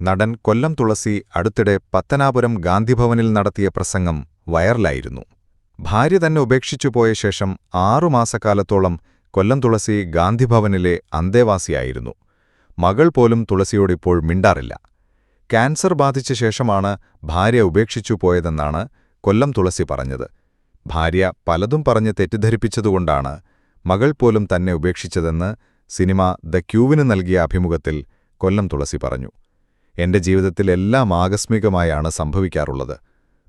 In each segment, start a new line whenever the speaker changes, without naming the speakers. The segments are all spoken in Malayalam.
നടൻ കൊല്ലം തുളസി അടുത്തിടെ പത്തനാപുരം ഗാന്ധിഭവനിൽ നടത്തിയ പ്രസംഗം വൈറലായിരുന്നു. ഭാര്യ തന്നെ ഉപേക്ഷിച്ചുപോയ ശേഷം ആറുമാസക്കാലത്തോളം കൊല്ലം തുളസി ഗാന്ധിഭവനിലെ അന്തേവാസിയായിരുന്നു. മകൾ പോലും തുളസിയോടിപ്പോൾ മിണ്ടാറില്ല. ക്യാൻസർ ബാധിച്ച ശേഷമാണ് ഭാര്യ ഉപേക്ഷിച്ചു പോയതെന്നാണ് കൊല്ലം തുളസി പറഞ്ഞത്. ഭാര്യ പലതും പറഞ്ഞ് തെറ്റിദ്ധരിപ്പിച്ചതുകൊണ്ടാണ് മകൾ പോലും തന്നെ ഉപേക്ഷിച്ചതെന്ന് സിനിമ ദ ക്യൂവിന് നൽകിയ അഭിമുഖത്തിൽ കൊല്ലം തുളസി പറഞ്ഞു. എന്റെ ജീവിതത്തിൽ എല്ലാം ആകസ്മികമായാണ് സംഭവിക്കാറുള്ളത്.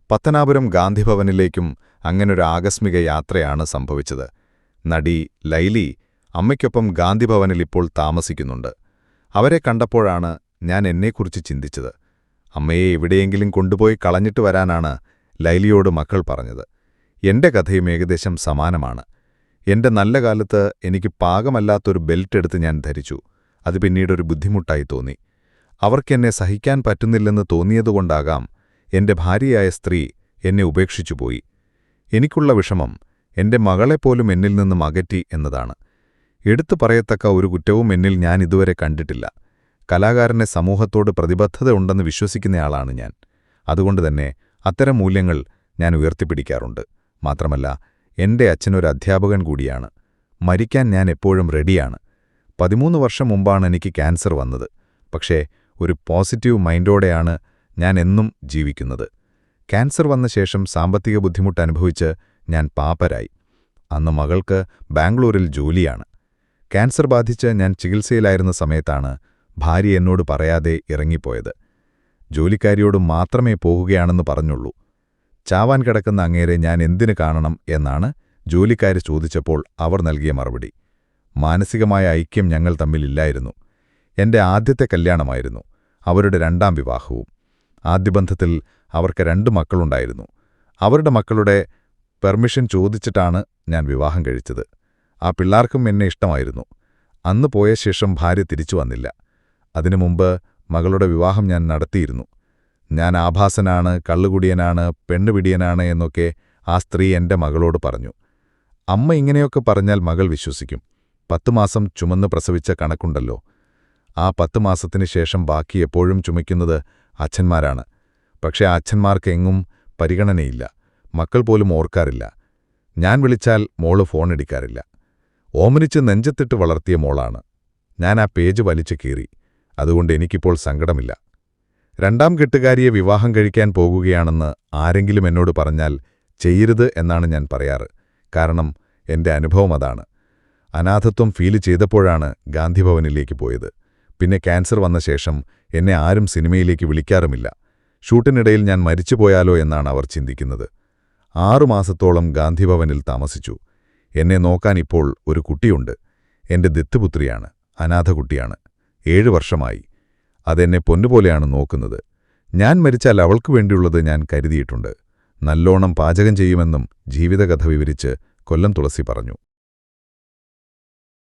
പത്തനാപുരം ഗാന്ധിഭവനിലേക്കും അങ്ങനൊരു ആകസ്മിക യാത്രയാണ് സംഭവിച്ചത്. നടി ലൈലി അമ്മയ്ക്കൊപ്പം ഗാന്ധിഭവനിൽ ഇപ്പോൾ താമസിക്കുന്നുണ്ട്. അവരെ കണ്ടപ്പോഴാണ് ഞാൻ എന്നെക്കുറിച്ച് ചിന്തിച്ചത്. അമ്മയെ എവിടെയെങ്കിലും കൊണ്ടുപോയി കളഞ്ഞിട്ട് വരാനാണ് ലൈലിയോട് മക്കൾ പറഞ്ഞത്. എന്റെ കഥയും ഏകദേശം സമാനമാണ്. എന്റെ നല്ല കാലത്ത് എനിക്ക് പാകമല്ലാത്തൊരു ബെൽറ്റ് എടുത്ത് ഞാൻ ധരിച്ചു. അത് പിന്നീടൊരു ബുദ്ധിമുട്ടായി തോന്നി. അവർക്കെന്നെ സഹിക്കാൻ പറ്റുന്നില്ലെന്ന് തോന്നിയതുകൊണ്ടാകാം എന്റെ ഭാര്യയായ സ്ത്രീ എന്നെ ഉപേക്ഷിച്ചുപോയി എനിക്കുള്ള വിഷമം എന്റെ മകളെപ്പോലും എന്നിൽ നിന്നും അകറ്റി എന്നതാണ്. എടുത്തു പറയത്തക്ക ഒരു കുറ്റവും എന്നിൽ ഞാൻ ഇതുവരെ കണ്ടിട്ടില്ല. കലാകാരനെ സമൂഹത്തോട് പ്രതിബദ്ധത ഉണ്ടെന്ന് വിശ്വസിക്കുന്നയാളാണ് ഞാൻ. അതുകൊണ്ട് തന്നെ അത്തരം മൂല്യങ്ങൾ ഞാൻ ഉയർത്തിപ്പിടിക്കാറുണ്ട്. മാത്രമല്ല എന്റെ അച്ഛനൊരു അധ്യാപകൻ കൂടിയാണ്. മരിക്കാൻ ഞാൻ എപ്പോഴും റെഡിയാണ്. പതിമൂന്ന് വർഷം മുമ്പാണ് എനിക്ക് ക്യാൻസർ വന്നത്. പക്ഷേ ഒരു പോസിറ്റീവ് മൈൻഡോടെയാണ് ഞാൻ എന്നും ജീവിക്കുന്നത്. ക്യാൻസർ വന്ന ശേഷം സാമ്പത്തിക ബുദ്ധിമുട്ട് അനുഭവിച്ച് ഞാൻ പാപ്പരായി. അന്ന് മകൾക്ക് ബാംഗ്ലൂരിൽ ജോലിയാണ്. ക്യാൻസർ ബാധിച്ച് ഞാൻ ചികിത്സയിലായിരുന്ന സമയത്താണ് ഭാര്യ എന്നോട് പറയാതെ ഇറങ്ങിപ്പോയത്. ജോലിക്കാരിയോട് മാത്രമേ പോകുകയാണെന്ന് പറഞ്ഞുള്ളൂ. ചാവാൻ കിടക്കുന്ന അങ്ങേരെ ഞാൻ എന്തിനു കാണണം എന്നാണ് ജോലിക്കാരി ചോദിച്ചപ്പോൾ അവർ നൽകിയ മറുപടി. മാനസികമായ ഐക്യം ഞങ്ങൾ തമ്മിലില്ലായിരുന്നു എന്റെ ആദ്യത്തെ കല്യാണമായിരുന്നു അവരുടെ രണ്ടാം വിവാഹവും. ആദ്യ ബന്ധത്തിൽ അവർക്ക് രണ്ട് മക്കളുണ്ടായിരുന്നു. അവരുടെ മക്കളുടെ പെർമിഷൻ ചോദിച്ചിട്ടാണ് ഞാൻ വിവാഹം കഴിച്ചത്. ആ പിള്ളാർക്കും എന്നെ ഇഷ്ടമായിരുന്നു. അന്ന് പോയ ശേഷം ഭാര്യ തിരിച്ചു വന്നില്ല. അതിനു മുമ്പ് മകളുടെ വിവാഹം ഞാൻ നടത്തിയിരുന്നു. ഞാൻ ആഭാസനാണ് കള്ളുകുടിയനാണ് പെണ്ണുപിടിയനാണ് എന്നൊക്കെ ആ സ്ത്രീ എന്റെ മകളോട് പറഞ്ഞു. അമ്മ ഇങ്ങനെയൊക്കെ പറഞ്ഞാൽ മകൾ വിശ്വസിക്കും. പത്തു മാസം ചുമന്ന് പ്രസവിച്ച കണക്കുണ്ടല്ലോ. ആ പത്ത് മാസത്തിന് ശേഷം ബാക്കി എപ്പോഴും ചുമയ്ക്കുന്നത് അച്ഛന്മാരാണ്. പക്ഷേ ആ എങ്ങും പരിഗണനയില്ല. മക്കൾ പോലും ഓർക്കാറില്ല. ഞാൻ വിളിച്ചാൽ മോൾ ഫോണെടുക്കാറില്ല ഓമനിച്ച് നെഞ്ചത്തിട്ട് വളർത്തിയ മോളാണ്. ഞാൻ ആ പേജ് വലിച്ചു കീറി. അതുകൊണ്ട് എനിക്കിപ്പോൾ സങ്കടമില്ല. രണ്ടാം കെട്ടുകാരിയെ വിവാഹം കഴിക്കാൻ പോകുകയാണെന്ന് ആരെങ്കിലും എന്നോട് പറഞ്ഞാൽ ചെയ്യരുത് എന്നാണ് ഞാൻ പറയാറ്. കാരണം എന്റെ അനുഭവം അതാണ്. അനാഥത്വം ഫീൽ ചെയ്തപ്പോഴാണ് ഗാന്ധിഭവനിലേക്ക് പോയത്. പിന്നെ ക്യാൻസർ വന്ന ശേഷം എന്നെ ആരും സിനിമയിലേക്ക് വിളിക്കാറുമില്ല. ഷൂട്ടിനിടയിൽ ഞാൻ മരിച്ചുപോയാലോ എന്നാണ് അവർ ചിന്തിക്കുന്നത്. ആറുമാസത്തോളം ഗാന്ധിഭവനിൽ താമസിച്ചു. എന്നെ നോക്കാൻ ഇപ്പോൾ ഒരു കുട്ടിയുണ്ട്. എന്റെ ദത്തുപുത്രിയാണ് അനാഥകുട്ടിയാണ്. ഏഴു വർഷമായി. അതെന്നെ പൊന്നുപോലെയാണ് നോക്കുന്നത്. ഞാൻ മരിച്ചാൽ അവൾക്കു വേണ്ടിയുള്ളത് ഞാൻ കരുതിയിട്ടുണ്ട്. നല്ലോണം പാചകം ചെയ്യുമെന്നും ജീവിതകഥ വിവരിച്ച് കൊല്ലം തുളസി പറഞ്ഞു.